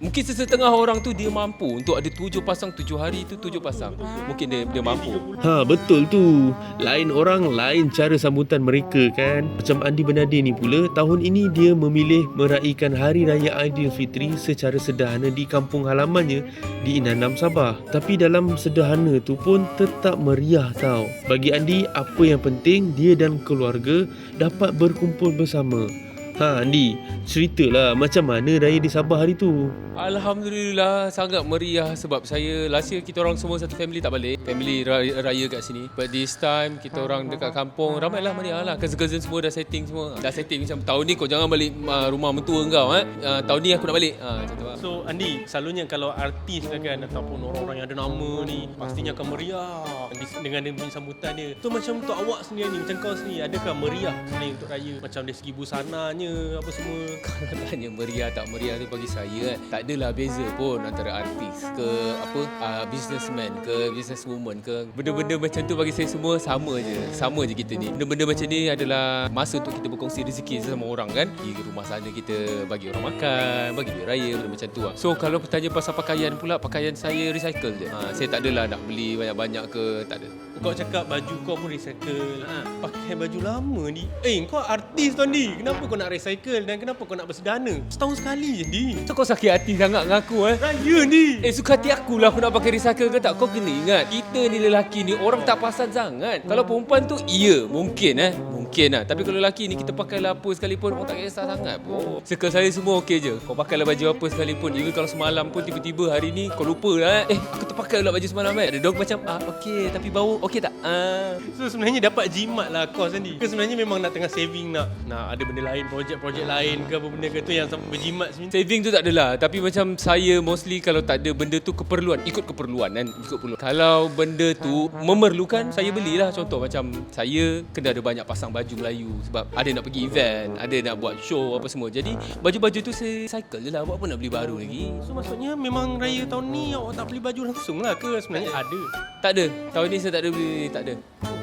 Mungkin sesetengah orang tu dia mampu untuk ada tujuh pasang tujuh hari tu tujuh pasang. Mungkin dia dia mampu. Ha betul tu. Lain orang lain cara sambutan mereka kan? Macam Andi Bernadi ni pula Tahun ini dia memilih meraihkan Hari Raya Aidilfitri Secara sederhana di kampung halamannya Di Inanam Sabah. Tapi dalam sederhana tu pun tetap meriah tau. Bagi Andi apa yang penting Dia dan keluarga dapat berkumpul bersama Ha Andi ceritalah macam mana raya di Sabah hari tu Alhamdulillah sangat meriah sebab saya last year kita orang semua satu family tak balik. Family raya, raya kat sini. But this time kita orang dekat kampung ramailah meriah lah. Cousin-cousin semua dah setting semua. Dah setting macam tahun ni kau jangan balik uh, rumah mentua kau eh. Uh, tahun ni aku nak balik. Ha macam tu lah. So Andi, selalunya kalau artis lah kan ataupun orang-orang yang ada nama ni pastinya akan meriah dengan dia punya sambutan dia. So macam untuk awak sendiri ni, macam kau sendiri, adakah meriah selain untuk raya? Macam dari segi busananya apa semua? Kalau tanya meriah tak meriah tu bagi saya kan tak adalah beza pun antara artis ke apa uh, businessman ke businesswoman ke. Benda-benda macam tu bagi saya semua sama je sama je kita ni. Benda-benda macam ni adalah masa untuk kita berkongsi rezeki sesama orang kan? Ke rumah sana kita bagi orang makan bagi duit raya benda macam tu lah. so kalau bertanya pasal pakaian pula pakaian saya recycle je. Ha, saya tak adalah nak beli banyak-banyak ke tak ada Kau cakap baju kau pun recycle. Ha, pakai baju lama ni. Eh, kau artis tu Andi. Kenapa kau nak recycle dan kenapa kau nak bersederhana? Setahun sekali je, Andi. so kau sakit hati sangat dengan aku eh Raya ni. Eh suka hati aku lah aku nak pakai recycle ke tak Kau kena ingat Kita ni lelaki ni Orang tak perasan sangat Kalau perempuan tu Iya mungkin eh Mungkin lah. Tapi kalau lelaki ni Kita pakai lah apa sekalipun Orang tak kisah sangat pun. Circle saya semua okey je. Kau pakai lah baju apa sekalipun. Even kalau semalam pun Tiba-tiba hari ni Kau lupa lah eh. Eh aku terpakai pula baju semalam eh. Ada dog macam ah Okey tapi bau Okey tak? Ah. So sebenarnya dapat jimat lah kau Andi. Ke sebenarnya memang nak tengah saving nak nak ada benda lain, projek-projek lain ke apa benda ke tu yang sampai berjimat sebenarnya. Saving tu tak adalah. Tapi macam saya mostly Kalau tak ada benda tu keperluan Ikut keperluan kan Ikut keperluan. Kalau benda tu memerlukan Saya belilah Contoh macam Saya kena ada banyak pasang baju Melayu Sebab ada nak pergi event Ada nak buat show apa semua. Jadi baju-baju tu saya cycle je lah. Buat apa nak beli baru lagi. So maksudnya memang raya tahun ni awak tak beli baju langsung lah ke sebenarnya? Ada. Tak ada. Tahun ni saya tak ada beli Tak ada.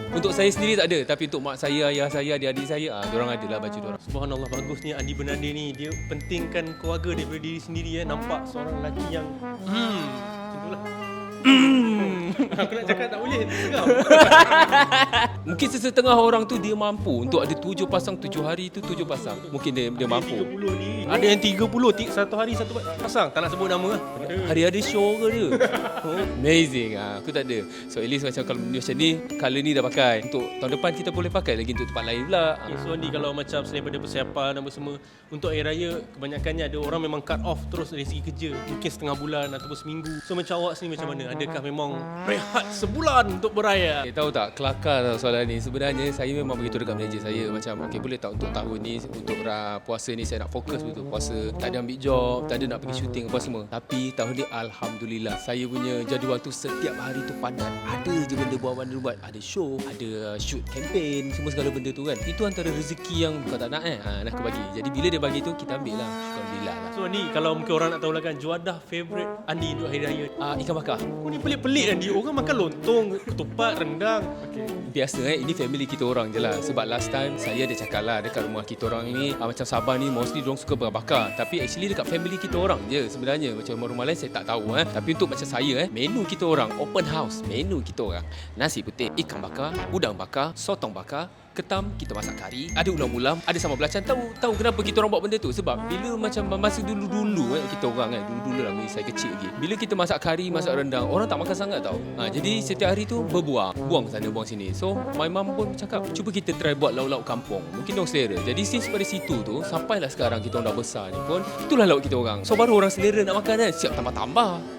Untuk saya sendiri tak ada. Tapi untuk mak saya Ayah saya Adik-adik saya ah, Diorang ada lah baju diorang. Subhanallah bagusnya Andi Bernadi ni. Dia pentingkan keluarga daripada diri sendiri ya. Nampak seorang lelaki yang hmm macam tu lah. Aku nak cakap tak boleh Kau. Mungkin sesetengah orang tu Dia mampu Untuk ada tujuh pasang Tujuh hari tu Tujuh pasang. Mungkin dia dia mampu. 30 ni. Ada yang 30 ti- satu hari satu pasang. Tak nak sebut nama. Lah. Hari-hari show ke dia? Oh, Amazing. Ah, Aku tak ada. So at least macam Kalau benda macam ni Colour ni dah pakai. Untuk tahun depan kita boleh pakai lagi Untuk tempat lain pula. Okay, so Andi kalau macam selain daripada persiapan apa semua untuk hari raya kebanyakannya ada orang memang cut off terus dari segi kerja. Mungkin setengah bulan ataupun seminggu. So macam awak sendiri macam mana? Adakah memang rehat sebulan untuk beraya Okay, tahu tak? Kelakar tau soalan ni. Sebenarnya saya memang begitu dekat manager saya. Macam okay boleh tak untuk tahun ni Untuk ra, puasa ni saya nak fokus betul Puasa tak ada ambil job Tak ada nak pergi syuting apa semua. Tapi tahun ni Alhamdulillah Saya punya jadual tu setiap hari tu padat. Ada je benda buat benda buat. Ada show Ada uh, shoot campaign Semua segala benda tu kan. Itu antara rezeki yang bukan tak nak eh? Ha, Nak bagi Jadi bila dia bagi tu kita ambil lah. Alhamdulillah lah so Andi kalau mungkin orang nak tahu lah kan juadah favourite Andi untuk hari raya? Uh, Ikan bakar. Oh ni pelik-pelik Andi. Orang makan lontong Ketupat Rendang. Okay. Biasa eh Ini family kita orang je lah. Sebab last time Saya ada cakap lah Dekat rumah kita orang ni uh, Macam Sabah ni Mostly diorang suka bakar Tapi actually dekat family kita orang je Sebenarnya. Macam rumah-rumah lain Saya tak tahu eh. Tapi untuk macam saya eh Menu kita orang Open house Menu kita orang. Nasi putih Ikan bakar Udang bakar Sotong bakar ketam kita masak kari ada ulam-ulam ada sambal belacan. Tahu tahu kenapa kita orang buat benda tu? Sebab bila macam masa dulu-dulu eh kita orang kan dulu-dulu lah masa saya kecil lagi. Bila kita masak kari masak rendang orang tak makan sangat tau. Ha, jadi setiap hari tu berbuang. Buang sana buang sini. So my mum pun cakap cuba kita try buat lauk-lauk kampung. Mungkin dong selera. Jadi since pada situ tu sampailah sekarang kita orang dah besar ni pun itulah lauk kita orang. So baru orang selera nak makan kan siap tambah-tambah